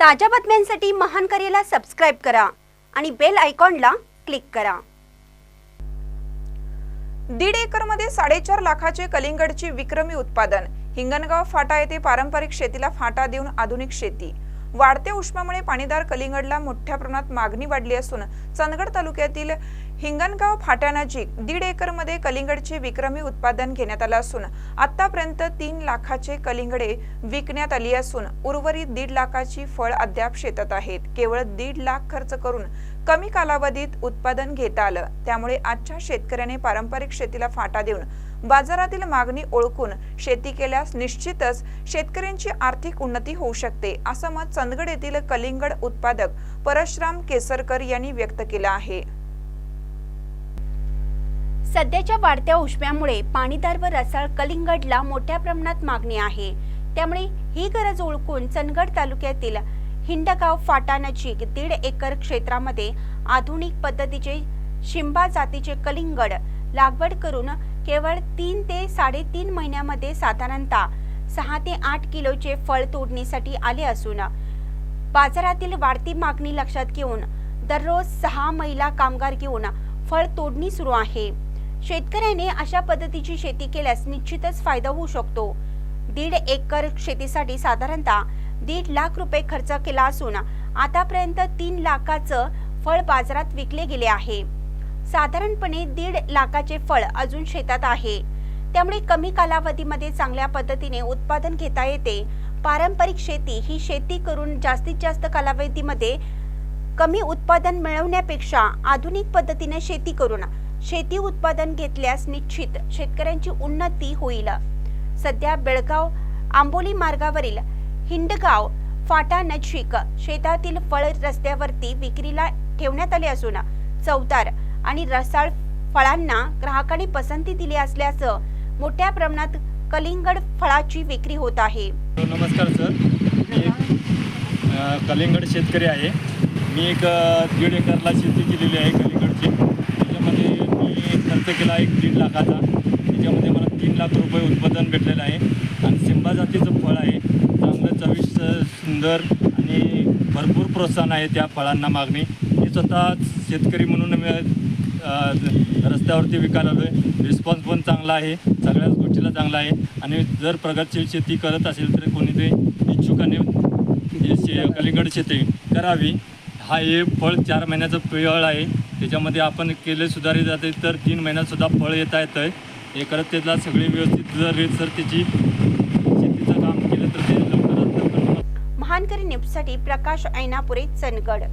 ताज्या बातम्यांसाठी महान करेला सबस्क्राईब करा आणि बेल आयकॉनला क्लिक करा. दीड एकरमध्ये साडेचार लाखाचे कलिंगडची विक्रमी उत्पादन. हिंगणगाव फाटा येथे पारंपरिक शेतीला फाटा देऊन आधुनिक शेती. वाढत्या उष्मामुळे पाणीदार कलिंगडला मोठ्या प्रमाणात मागणी वाढली असून चंदगड तालुक्यातील हिंगणगाव फाट्यानजीक दीड एकरमध्ये कलिंगडचे विक्रमी उत्पादन घेण्यात आलं असून आतापर्यंत तीन लाखाचे कलिंगडे विकण्यात आली असून उर्वरित दीड लाखाची फळ अद्याप शेतात आहेत. केवळ दीड लाख खर्च करून कमी कालावधीत उत्पादन घेता आलं. त्यामुळे आजच्या शेतकऱ्याने पारंपरिक शेतीला फाटा देऊन बाजारातील मागणी ओळखून शेती केल्यास निश्चितच शेतकऱ्यांची आर्थिक उन्नती होऊ शकते असं मत चंदगड येथील कलिंगड उत्पादक परशराम केसरकर यांनी व्यक्त केलं आहे. सध्याच्या वाढत्या उष्म्यामुळे पाणीदार व रसाळ कलिंगडला मोठ्या प्रमाणात मागणी आहे. त्यामुळे ही गरज ओळखून चंदगड तालुक्यातील हिंडगाव फाटा नजीक दीड एकर क्षेत्रामध्ये आधुनिक पद्धतीचे शिंबा जातीचे कलिंगड लागवड करून केवळ तीन ते साडेतीन महिन्यामध्ये साधारणतः सहा ते आठ किलोचे फळ तोडणीसाठी आले असून बाजारातील वाढती मागणी लक्षात घेऊन दररोज सहा महिला कामगार घेऊन फळ तोडणी सुरू आहे. शेतकऱ्याने अशा पद्धतीची शेती केल्यास निश्चितच फायदा होऊ शकतो. दीड एकर शेतीसाठी साधारणतः दीड लाख रुपये खर्च केला असून आतापर्यंत तीन लाखाचं फळ बाजारात विकले गेले आहे. साधारणपणे दीड लाखाचे फळ अजून शेतात आहे. त्यामुळे कमी कालावधीमध्ये चांगल्या पद्धतीने उत्पादन घेता येते. पारंपरिक शेती ही शेती करून जास्तीत जास्त कालावधीमध्ये कमी उत्पादन मिळवण्यापेक्षा आधुनिक पद्धतीने शेती करून शेती उत्पादन घेतल्यास निश्चित शेतकऱ्यांची उन्नती होईल. सध्या बेळगाव आंबोली मार्गावरील हिंडगाव फाटा नजीक शेतातील फळ रस्त्यावरती विक्रीला ठेवण्यात आले असून चवदार आणि रसाळ फळांना ग्राहकांनी पसंती दिली असल्याचं मोठ्या प्रमाणात कलिंगड फळाची विक्री होत आहे. नमस्कार सर. मी कलिंगड शेतकरी आहे. मी एक दीड एकरला शेती केलेली आहे कलिंगडची. खर्च केला एक दीड लाखाचा. त्याच्यामध्ये मला तीन लाख रुपये उत्पादन भेटलेलं आहे. आणि सिंबा जातीचं फळ आहे. चांगलं चविष्ट सुंदर आणि भरपूर प्रोत्साहन आहे त्या फळांना मागणी. मी स्वतः शेतकरी म्हणून मी रस्त्यावरती विकायला आलो आहे रिस्पॉन्स पण चांगला आहे. सगळ्याच गोष्टीला चांगला आहे. आणि जर प्रगतशील शेती करत असेल तर कोणी ते इच्छुकाने कलिंगड शेती करावी. हा हे फळ चार महिन्याचं फळ आहे. त्याच्यामध्ये आपण केले सुधारित जाते तर तीन महिन्यातसुद्धा फळ येता येतं आहे हे करत त्याला सगळी व्यवस्थित जर रेट सर त्याची शेतीचं काम केलं तर ते लवकरात महानकरी न्यूजसाठी प्रकाश ऐनापुरे चंदगड.